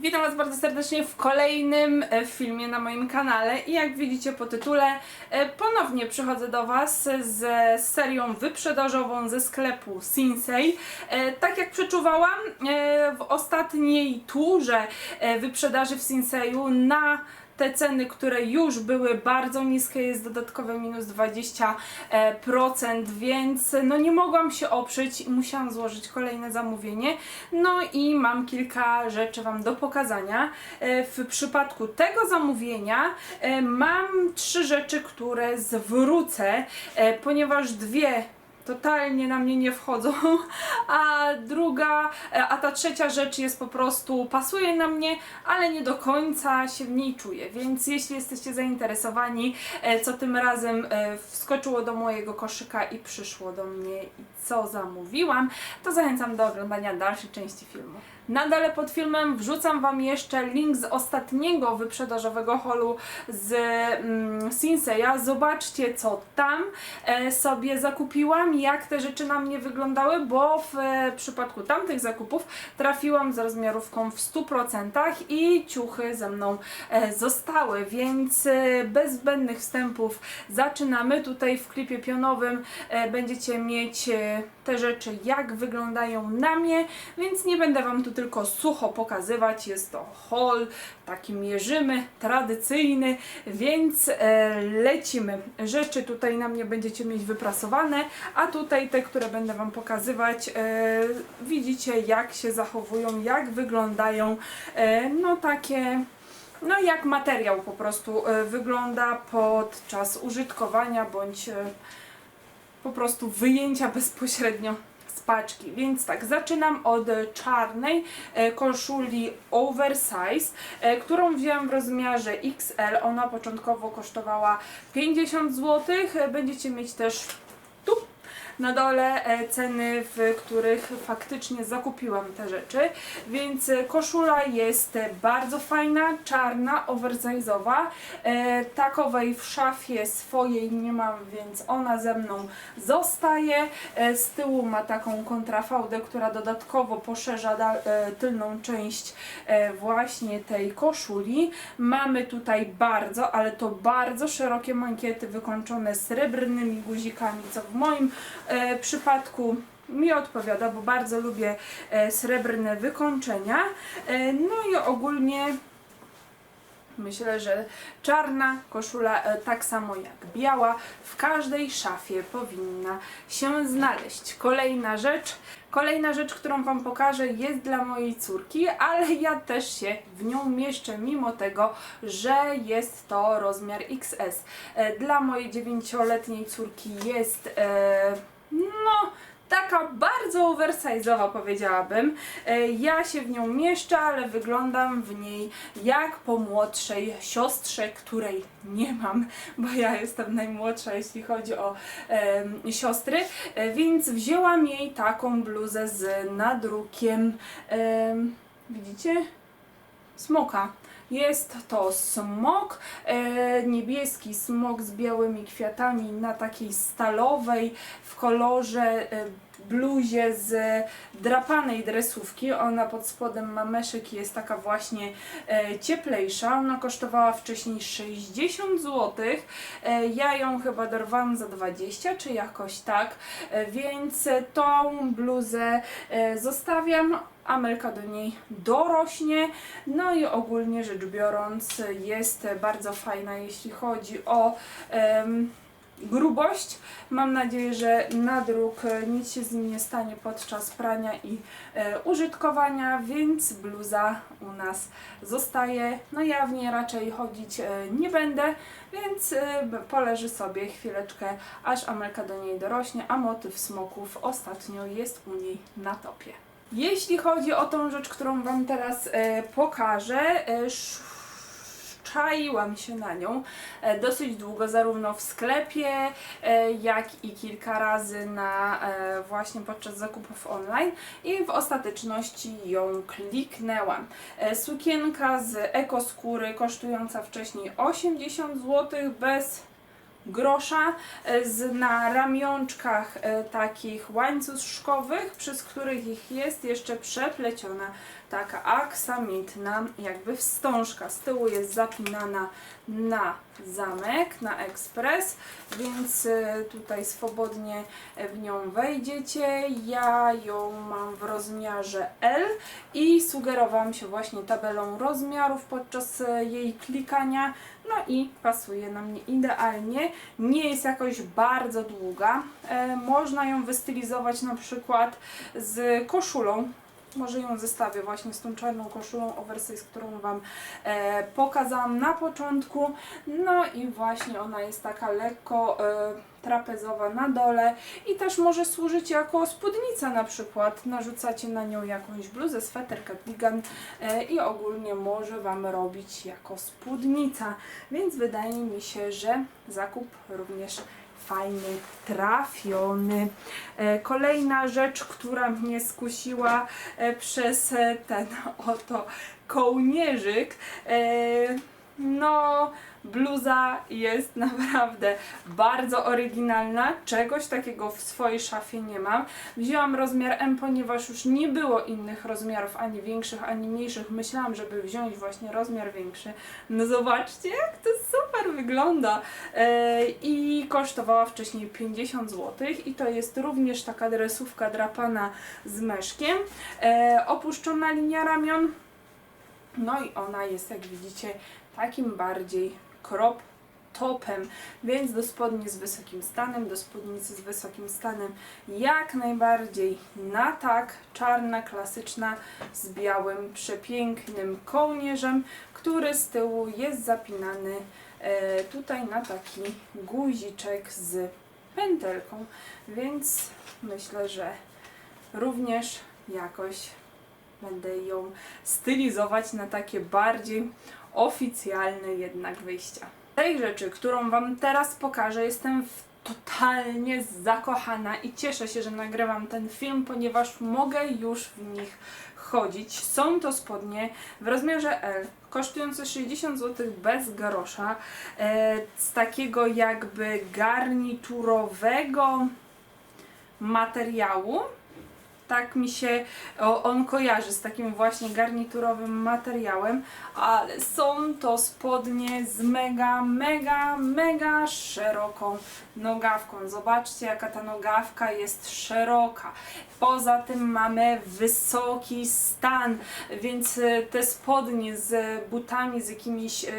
Witam Was bardzo serdecznie w kolejnym e, filmie na moim kanale i jak widzicie po tytule e, ponownie przychodzę do Was z serią wyprzedażową ze sklepu Sinsei. Tak jak przeczuwałam e, w ostatniej turze wyprzedaży w Sinseju na te ceny, które już były bardzo niskie, jest dodatkowe minus 20%, więc no nie mogłam się oprzeć i musiałam złożyć kolejne zamówienie. No i mam kilka rzeczy Wam do pokazania. E, W przypadku tego zamówienia e, mam trzy rzeczy, które zwrócę, e, ponieważ dwie totalnie na mnie nie wchodzą, a druga, e, a ta trzecia rzecz jest po prostu, pasuje na mnie, ale nie do końca się w niej czuję, więc jeśli jesteście zainteresowani, e, co tym razem e, wskoczyło do mojego koszyka i przyszło do mnie i co zamówiłam, to zachęcam do oglądania dalszej części filmu. Na dole pod filmem wrzucam Wam jeszcze link z ostatniego wyprzedażowego holu z mm, Sinseya. Zobaczcie, co tam e, sobie zakupiłam, jak te rzeczy na mnie wyglądały, bo w e, przypadku tamtych zakupów trafiłam z rozmiarówką w 100% i ciuchy ze mną e, zostały, więc e, bez zbędnych wstępów zaczynamy. Tutaj w klipie pionowym e, będziecie mieć e, te rzeczy, jak wyglądają na mnie, więc nie będę Wam tu tylko sucho pokazywać. Jest to haul, taki mierzymy, tradycyjny, więc e, lecimy. Rzeczy tutaj na mnie będziecie mieć wyprasowane, a tutaj te, które będę Wam pokazywać, e, widzicie jak się zachowują, jak wyglądają, e, no takie no jak materiał po prostu wygląda podczas użytkowania bądź po prostu wyjęcia bezpośrednio paczki. Więc tak, zaczynam od czarnej e, koszuli oversize, e, którą wzięłam w rozmiarze XL. Ona początkowo kosztowała 50 zł. E, Będziecie mieć też tu na dole e, ceny, w których faktycznie zakupiłam te rzeczy. Więc e, koszula jest bardzo fajna, czarna, oversize'owa. E, takowej w szafie swojej nie mam, więc ona ze mną zostaje. Z tyłu ma taką kontrafałdę, która dodatkowo poszerza tylną część właśnie tej koszuli. Mamy tutaj bardzo, ale to bardzo szerokie mankiety wykończone srebrnymi guzikami, co w moim przypadku mi odpowiada, bo bardzo lubię e, srebrne wykończenia. E, no i ogólnie myślę, że czarna koszula, e, tak samo jak biała, w każdej szafie powinna się znaleźć. Kolejna rzecz, kolejna rzecz, którą Wam pokażę, jest dla mojej córki, ale ja też się w nią mieszczę, mimo tego, że jest to rozmiar XS. E, Dla mojej dziewięcioletniej córki jest, e, no, taka bardzo oversize'owa powiedziałabym. E, Ja się w nią mieszczę, ale wyglądam w niej jak po młodszej siostrze, której nie mam, bo ja jestem najmłodsza jeśli chodzi o em, siostry, E, więc wzięłam jej taką bluzę z nadrukiem, em, widzicie? Smoka. Jest to smok, e, niebieski smok z białymi kwiatami na takiej stalowej w kolorze e, bluzie z drapanej dresówki. Ona pod spodem ma meszyk i jest taka właśnie e, cieplejsza. Ona kosztowała wcześniej 60 zł. E, ja ją chyba dorwałam za 20 czy jakoś tak, e, więc tą bluzę e, zostawiam. Amelka do niej dorośnie. No i ogólnie rzecz biorąc jest bardzo fajna, jeśli chodzi o em, grubość. Mam nadzieję, że nadruk e, nic się z nim nie stanie podczas prania i e, użytkowania, więc bluza u nas zostaje. No ja w niej raczej chodzić e, nie będę, więc e, poleży sobie chwileczkę, aż Amelka do niej dorośnie, a motyw smoków ostatnio jest u niej na topie. Jeśli chodzi o tą rzecz, którą Wam teraz e, pokażę, e, czaiłam się na nią e, dosyć długo, zarówno w sklepie, e, jak i kilka razy na e, właśnie podczas zakupów online i w ostateczności ją kliknęłam. Sukienka z ekoskóry kosztująca wcześniej 80 zł bez grosza z, na ramionczkach takich łańcuszkowych, przez których ich jest jeszcze przepleciona taka aksamitna jakby wstążka. Z tyłu jest zapinana na zamek, na ekspres, więc y, tutaj swobodnie w nią wejdziecie. Ja ją mam w rozmiarze L i sugerowałam się właśnie tabelą rozmiarów podczas y, jej klikania. No i pasuje na mnie idealnie. Nie jest jakoś bardzo długa. E, można ją wystylizować na przykład z koszulą. Może ją zestawię właśnie z tą czarną koszulą oversize, którą Wam e, pokazałam na początku. No i właśnie ona jest taka lekko e, trapezowa na dole i też może służyć jako spódnica na przykład. Narzucacie na nią jakąś bluzę, sweter, cardigan e, i ogólnie może Wam robić jako spódnica. Więc wydaje mi się, że zakup również fajny, trafiony. E, Kolejna rzecz, która mnie skusiła e, przez e, ten oto kołnierzyk, no bluza jest naprawdę bardzo oryginalna. Czegoś takiego w swojej szafie nie mam. Wzięłam rozmiar M, ponieważ już nie było innych rozmiarów, ani większych, ani mniejszych. Myślałam, żeby wziąć właśnie rozmiar większy. No zobaczcie, jak to super wygląda. E, I kosztowała wcześniej 50 zł. I to jest również taka dresówka drapana z meszkiem. E, opuszczona linia ramion. No i ona jest, jak widzicie, takim bardziej crop topem, więc do spodni z wysokim stanem, do spódnicy z wysokim stanem. Jak najbardziej na tak, czarna, klasyczna z białym, przepięknym kołnierzem, który z tyłu jest zapinany e, tutaj na taki guziczek z pętelką, więc myślę, że również jakoś będę ją stylizować na takie bardziej oficjalne jednak wyjścia. Tej rzeczy, którą Wam teraz pokażę, jestem w totalnie zakochana i cieszę się, że nagrywam ten film, ponieważ mogę już w nich chodzić. Są to spodnie w rozmiarze L, kosztujące 60 zł bez garosza, e, z takiego jakby garniturowego materiału. Tak mi się on kojarzy z takim właśnie garniturowym materiałem, ale są to spodnie z mega, mega, mega szeroką nogawką. Zobaczcie, jaka ta nogawka jest szeroka. Poza tym mamy wysoki stan, więc e, te spodnie z butami, z jakimiś e,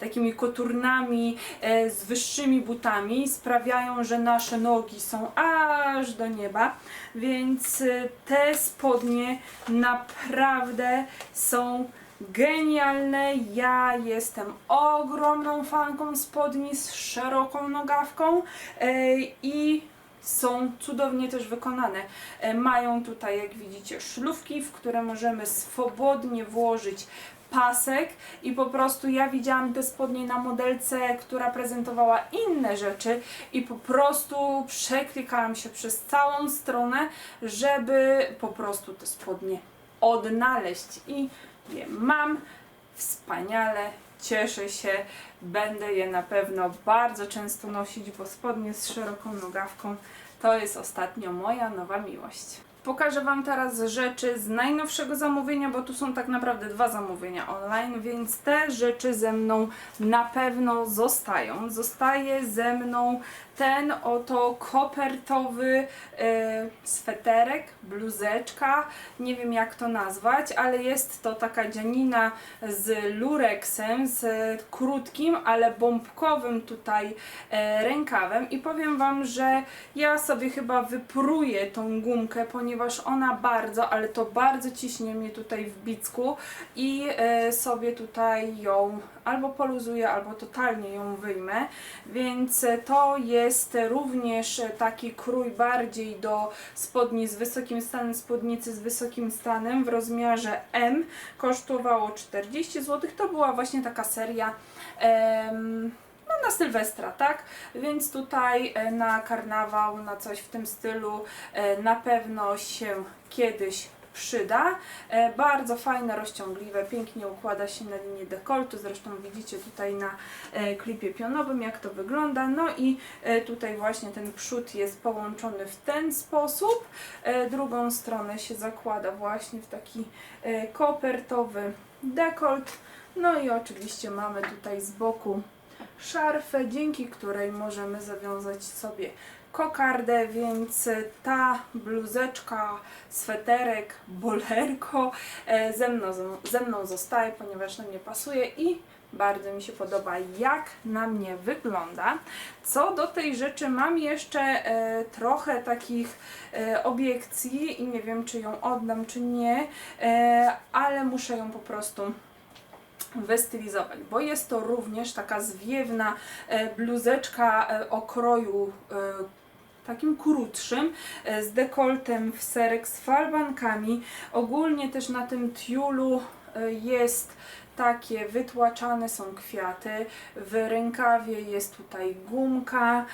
takimi koturnami, e, z wyższymi butami sprawiają, że nasze nogi są aż do nieba, więc e, te spodnie naprawdę są genialne. Ja jestem ogromną fanką spodni z szeroką nogawką e, i są cudownie też wykonane. E, Mają tutaj, jak widzicie, szlufki, w które możemy swobodnie włożyć pasek i po prostu ja widziałam te spodnie na modelce, która prezentowała inne rzeczy i po prostu przeklikałam się przez całą stronę, żeby po prostu te spodnie odnaleźć. I je mam. Wspaniale, cieszę się, będę je na pewno bardzo często nosić, bo spodnie z szeroką nogawką to jest ostatnio moja nowa miłość. Pokażę Wam teraz rzeczy z najnowszego zamówienia, bo tu są tak naprawdę dwa zamówienia online, więc te rzeczy ze mną na pewno zostają. Zostaje ze mną ten oto kopertowy e, sweterek, bluzeczka, nie wiem jak to nazwać, ale jest to taka dzianina z lureksem, z krótkim, ale bombkowym tutaj e, rękawem i powiem Wam, że ja sobie chyba wypruję tą gumkę, ponieważ ona bardzo, ale to bardzo ciśnie mnie tutaj w bicku i e, sobie tutaj ją albo poluzuję, albo totalnie ją wyjmę, więc e, to jest również taki krój bardziej do spodni z wysokim stanem, spódnicy z wysokim stanem w rozmiarze M. Kosztowało 40 zł. To była właśnie taka seria em, no, na Sylwestra, tak? Więc tutaj e, na karnawał, na coś w tym stylu e, na pewno się kiedyś przyda. E, bardzo fajne, rozciągliwe, pięknie układa się na linię dekoltu. Zresztą widzicie tutaj na klipie pionowym, jak to wygląda. No i tutaj właśnie ten przód jest połączony w ten sposób. Drugą stronę się zakłada właśnie w taki kopertowy dekolt. No i oczywiście mamy tutaj z boku szarfę, dzięki której możemy zawiązać sobie kokardę, więc ta bluzeczka, sweterek, bolerko e, ze mną, ze mną zostaje, ponieważ na mnie pasuje i bardzo mi się podoba, jak na mnie wygląda. Co do tej rzeczy, mam jeszcze e, trochę takich e, obiekcji i nie wiem, czy ją oddam, czy nie, e, ale muszę ją po prostu wystylizować, bo jest to również taka zwiewna e, bluzeczka e, o kroju e, takim krótszym, z dekoltem w serek, z falbankami. Ogólnie też na tym tiulu jest takie wytłaczane są kwiaty, w rękawie jest tutaj gumka,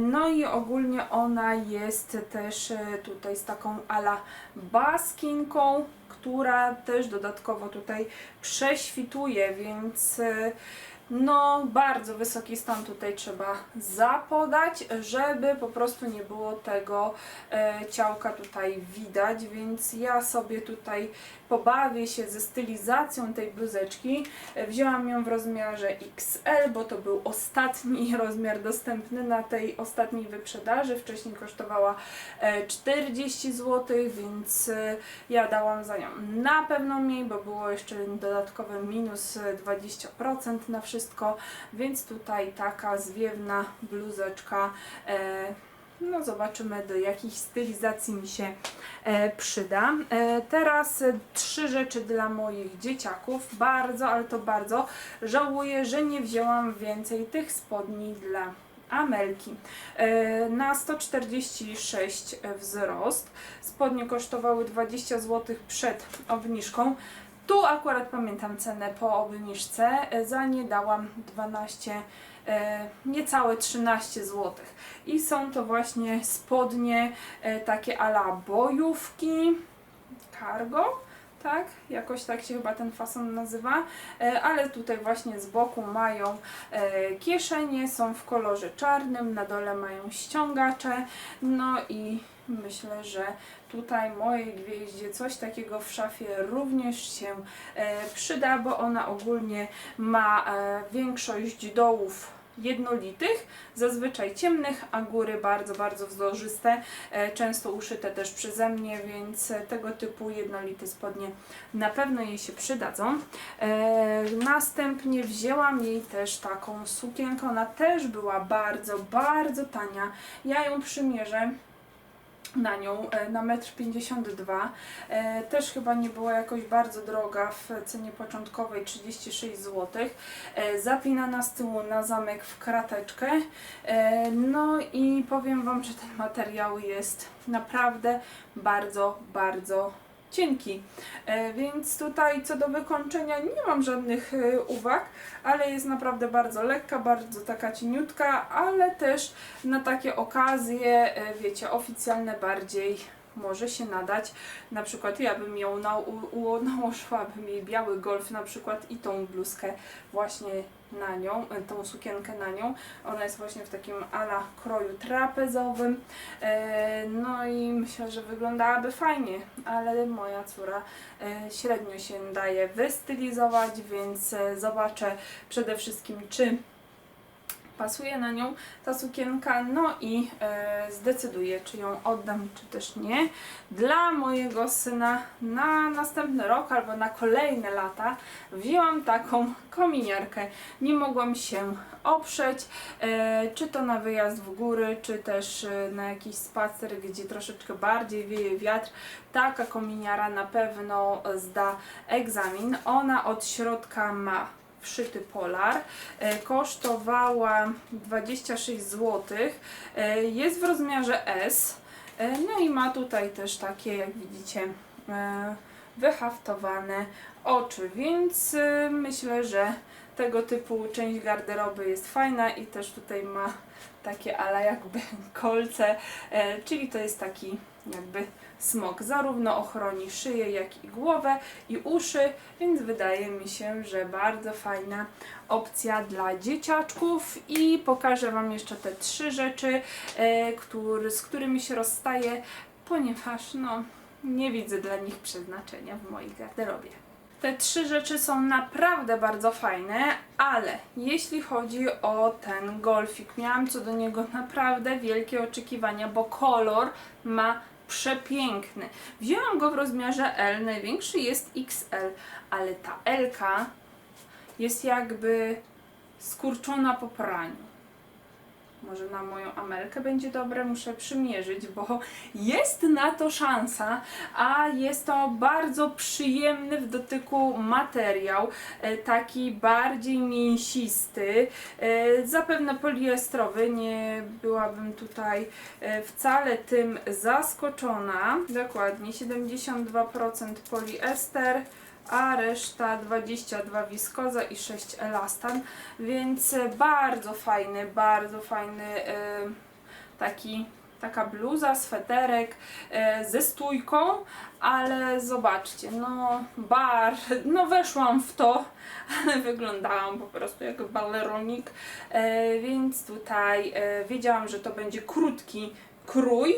no i ogólnie ona jest też tutaj z taką ala baskinką, która też dodatkowo tutaj prześwituje, więc e, no bardzo wysoki stan tutaj trzeba zapodać, żeby po prostu nie było tego e, ciałka tutaj widać, więc ja sobie tutaj pobawię się ze stylizacją tej bluzeczki. E, Wzięłam ją w rozmiarze XL, bo to był ostatni rozmiar dostępny na tej ostatniej wyprzedaży. Wcześniej kosztowała e, 40 zł, więc e, ja dałam za nią na pewno mniej, bo było jeszcze dodatkowe minus e, 20% na wszystko, więc tutaj taka zwiewna bluzeczka. E, no zobaczymy do jakich stylizacji mi się e, przyda. E, teraz trzy rzeczy dla moich dzieciaków. Bardzo, ale to bardzo żałuję, że nie wzięłam więcej tych spodni dla Amelki. E, na 146 wzrost. Spodnie kosztowały 20 zł przed obniżką. Tu akurat pamiętam cenę po obniżce. E, Za nie dałam 12, e, niecałe 13 zł. I są to właśnie spodnie e, takie ala bojówki, cargo, tak? Jakoś tak się chyba ten fason nazywa, ale tutaj właśnie z boku mają kieszenie, są w kolorze czarnym, na dole mają ściągacze, no i myślę, że tutaj mojej gwieździe coś takiego w szafie również się e, przyda, bo ona ogólnie ma e, większość dołów jednolitych, zazwyczaj ciemnych, a góry bardzo, bardzo wzorzyste, e, często uszyte też przeze mnie, więc tego typu jednolite spodnie na pewno jej się przydadzą. Następnie wzięłam jej też taką sukienkę, ona też była bardzo, bardzo tania. Ja ją przymierzę na nią e, na 1,52 m. E, Też chyba nie była jakoś bardzo droga w cenie początkowej 36 zł. E, Zapinana z tyłu na zamek w krateczkę. No i powiem Wam, że ten materiał jest naprawdę bardzo, bardzo cienki. E, Więc tutaj co do wykończenia nie mam żadnych e, uwag, ale jest naprawdę bardzo lekka, bardzo taka cieniutka, ale też na takie okazje, e, wiecie, oficjalne bardziej może się nadać. Na przykład ja bym ją na, u, u, nałożyłabym jej biały golf na przykład i tą bluzkę właśnie na nią, e, tą sukienkę na nią. Ona jest właśnie w takim ala kroju trapezowym. E, no i myślę, że wyglądałaby fajnie, ale moja córa e, średnio się daje wystylizować, więc zobaczę przede wszystkim, czy pasuje na nią ta sukienka, no i e, zdecyduję, czy ją oddam, czy też nie. Dla mojego syna na następny rok albo na kolejne lata wzięłam taką kominiarkę. Nie mogłam się oprzeć, e, czy to na wyjazd w góry, czy też e, na jakiś spacer, gdzie troszeczkę bardziej wieje wiatr. Taka kominiara na pewno zda egzamin. Ona od środka ma wszyty polar. E, kosztowała 26 zł. E, jest w rozmiarze S. E, no i ma tutaj też takie, jak widzicie, wyhaftowane oczy, więc myślę, że tego typu część garderoby jest fajna i też tutaj ma takie ala jakby kolce, czyli to jest taki jakby smok. Zarówno ochroni szyję, jak i głowę i uszy, więc wydaje mi się, że bardzo fajna opcja dla dzieciaczków i pokażę Wam jeszcze te trzy rzeczy, e, który, z którymi się rozstaję, ponieważ no, nie widzę dla nich przeznaczenia w mojej garderobie. Te trzy rzeczy są naprawdę bardzo fajne, ale jeśli chodzi o ten golfik, miałam co do niego naprawdę wielkie oczekiwania, bo kolor ma przepiękny. Wzięłam go w rozmiarze L, największy jest XL, ale ta L jest jakby skurczona po praniu. Może na moją Amelkę będzie dobre, muszę przymierzyć, bo jest na to szansa, a jest to bardzo przyjemny w dotyku materiał, e, taki bardziej mięsisty, e, zapewne poliestrowy, nie byłabym tutaj e, wcale tym zaskoczona. Dokładnie 72% poliester, a reszta 22 wiskoza i 6 elastan, więc e, bardzo fajny, bardzo fajny e, taki taka bluza, sweterek e, ze stójką, ale zobaczcie, no bar, no weszłam w to, ale wyglądałam po prostu jak baleronik, więc tutaj wiedziałam, że to będzie krótki krój,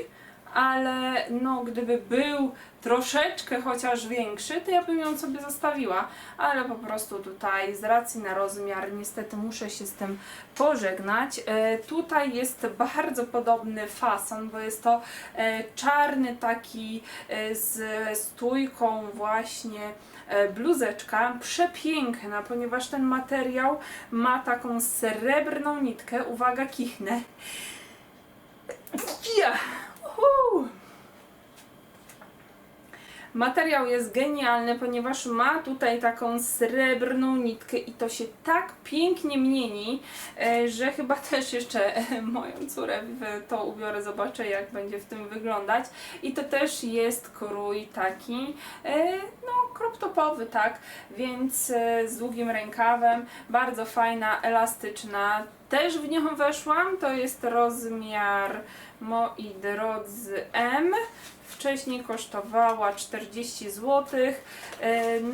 ale no gdyby był troszeczkę chociaż większy, to ja bym ją sobie zostawiła, ale po prostu tutaj z racji na rozmiar niestety muszę się z tym pożegnać. E, tutaj jest bardzo podobny fason, bo jest to e, czarny taki e, z stójką właśnie e, bluzeczka, przepiękna, ponieważ ten materiał ma taką srebrną nitkę, uwaga kichnę, ja! Materiał jest genialny, ponieważ ma tutaj taką srebrną nitkę i to się tak pięknie mieni, e, że chyba też jeszcze moją córę w to ubiorę, zobaczę jak będzie w tym wyglądać. I to też jest krój taki, e, no crop topowy, tak, więc e, z długim rękawem, bardzo fajna, elastyczna. Też w nią weszłam, to jest rozmiar moi drodzy M. Wcześniej kosztowała 40 zł.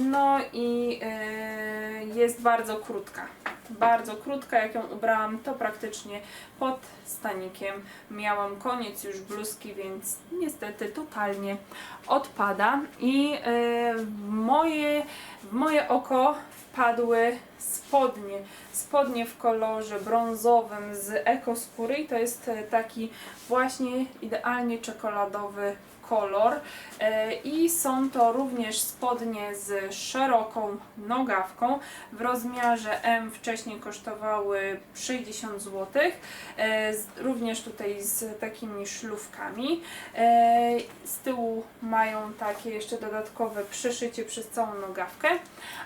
No i e, jest bardzo krótka. Bardzo krótka, jak ją ubrałam, to praktycznie pod stanikiem miałam koniec już bluzki, więc niestety totalnie odpada. I w moje, w moje oko wpadły spodnie. Spodnie w kolorze brązowym z ekoskóry i to jest e, taki właśnie idealnie czekoladowy kolor E, i są to również spodnie z szeroką nogawką. W rozmiarze M wcześniej kosztowały 60 zł E, również tutaj z takimi szlufkami. E, z tyłu mają takie jeszcze dodatkowe przyszycie przez całą nogawkę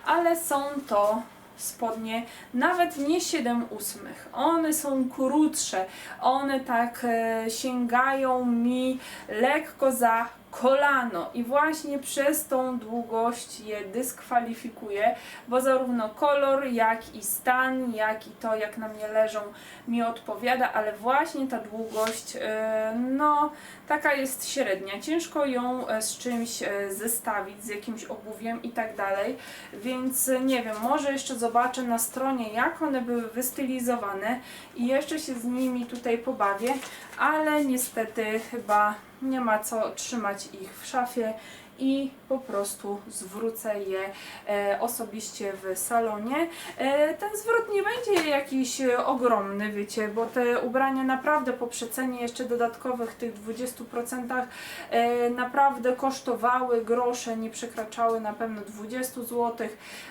ale są to spodnie nawet nie 7 ósmych. One są krótsze. One tak e, sięgają mi lekko za kolano i właśnie przez tą długość je dyskwalifikuję, bo zarówno kolor, jak i stan, jak i to jak na mnie leżą mi odpowiada, ale właśnie ta długość e, no taka jest średnia. Ciężko ją e, z czymś e, zestawić, z jakimś obuwiem i tak dalej, więc nie wiem, może jeszcze zobaczę na stronie jak one były wystylizowane i jeszcze się z nimi tutaj pobawię, ale niestety chyba nie ma co trzymać ich w szafie i po prostu zwrócę je e, osobiście w salonie. E, ten zwrot nie będzie jakiś e, ogromny, wiecie, bo te ubrania naprawdę po przecenie jeszcze dodatkowych tych 20% e, naprawdę kosztowały grosze, nie przekraczały na pewno 20 zł,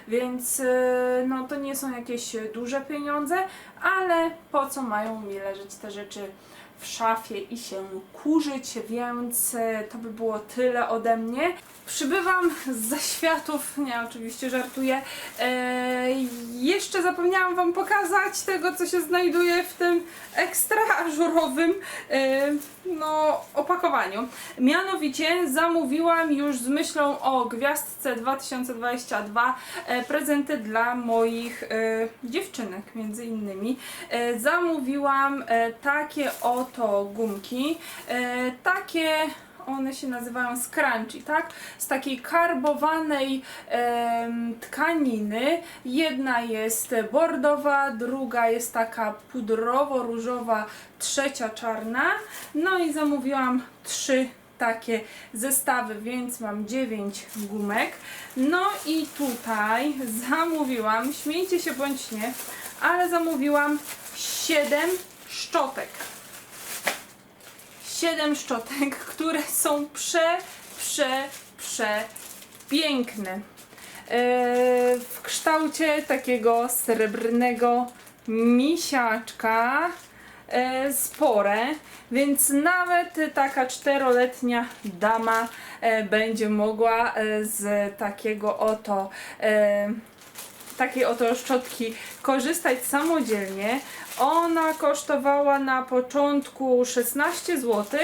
więc no to nie są jakieś duże pieniądze, ale po co mają mi leżeć te rzeczy w szafie i się kurzyć, więc e, to by było tyle ode mnie. Przybywam z zaświatów, nie oczywiście żartuję. E, jeszcze zapomniałam Wam pokazać tego, co się znajduje w tym ekstra ażurowym e, no, opakowaniu. Mianowicie zamówiłam już z myślą o gwiazdce 2022 e, prezenty dla moich e, dziewczynek między innymi. E, zamówiłam e, takie oto gumki, e, takie one się nazywają scrunchie, tak? Z takiej karbowanej em, tkaniny. Jedna jest bordowa, druga jest taka pudrowo-różowa, trzecia czarna. No i zamówiłam trzy takie zestawy, więc mam 9 gumek. No i tutaj zamówiłam, śmiejcie się bądź nie, ale zamówiłam 7 szczotek. 7 szczotek, które są prze, prze, prze piękne. Eee, w kształcie takiego srebrnego misiaczka e, spore, więc nawet taka czteroletnia dama e, będzie mogła e, z takiego oto e, takiej oto szczotki korzystać samodzielnie. Ona kosztowała na początku 16 zł.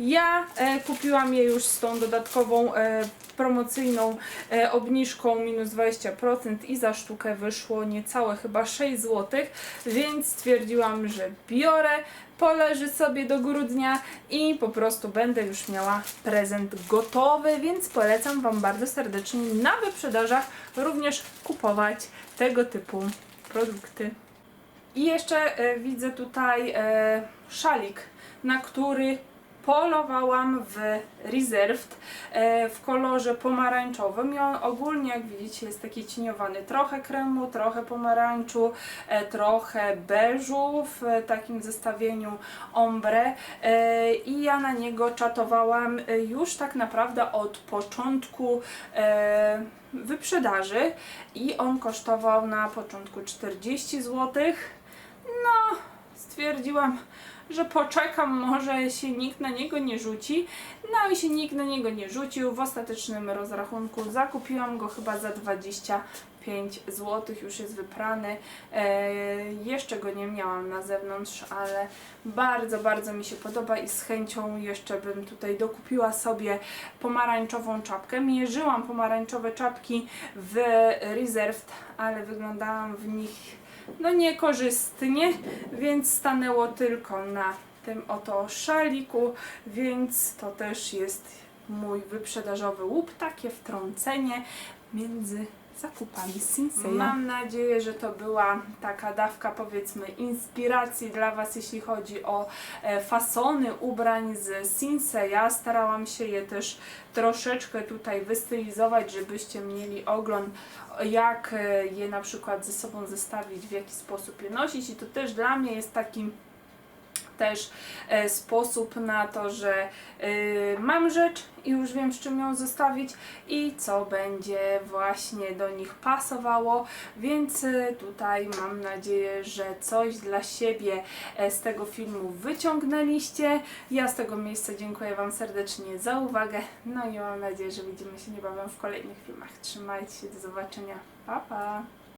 Ja e, kupiłam je już z tą dodatkową e, promocyjną e, obniżką minus 20% i za sztukę wyszło niecałe chyba 6 zł, więc stwierdziłam, że biorę, poleży sobie do grudnia i po prostu będę już miała prezent gotowy, więc polecam Wam bardzo serdecznie na wyprzedażach również kupować tego typu produkty. I jeszcze e, widzę tutaj e, szalik, na który polowałam w Reserved e, w kolorze pomarańczowym. I on ogólnie jak widzicie jest taki cieniowany, trochę kremu, trochę pomarańczu, e, trochę beżu w e, takim zestawieniu ombre. E, i ja na niego czatowałam e, już tak naprawdę od początku e, wyprzedaży. I on kosztował na początku 40 zł. No, stwierdziłam, że poczekam, może się nikt na niego nie rzuci. No i się nikt na niego nie rzucił. W ostatecznym rozrachunku zakupiłam go chyba za 25 zł, już jest wyprany. E, jeszcze go nie miałam na zewnątrz, ale bardzo, bardzo mi się podoba i z chęcią jeszcze bym tutaj dokupiła sobie pomarańczową czapkę. Mierzyłam pomarańczowe czapki w Reserved, ale wyglądałam w nich no niekorzystnie, więc stanęło tylko na tym oto szaliku, więc to też jest mój wyprzedażowy łup, takie wtrącenie między zakupami Sinseya. Mam nadzieję, że to była taka dawka powiedzmy inspiracji dla Was, jeśli chodzi o e, fasony ubrań z Sinseya. Starałam się je też troszeczkę tutaj wystylizować, żebyście mieli ogląd jak e, je na przykład ze sobą zestawić, w jaki sposób je nosić i to też dla mnie jest taki też e, sposób na to, że e, mam rzecz i już wiem z czym ją zostawić i co będzie właśnie do nich pasowało, więc e, tutaj mam nadzieję, że coś dla siebie z tego filmu wyciągnęliście. Ja z tego miejsca dziękuję Wam serdecznie za uwagę, no i mam nadzieję, że widzimy się niebawem w kolejnych filmach. Trzymajcie się, do zobaczenia, pa pa!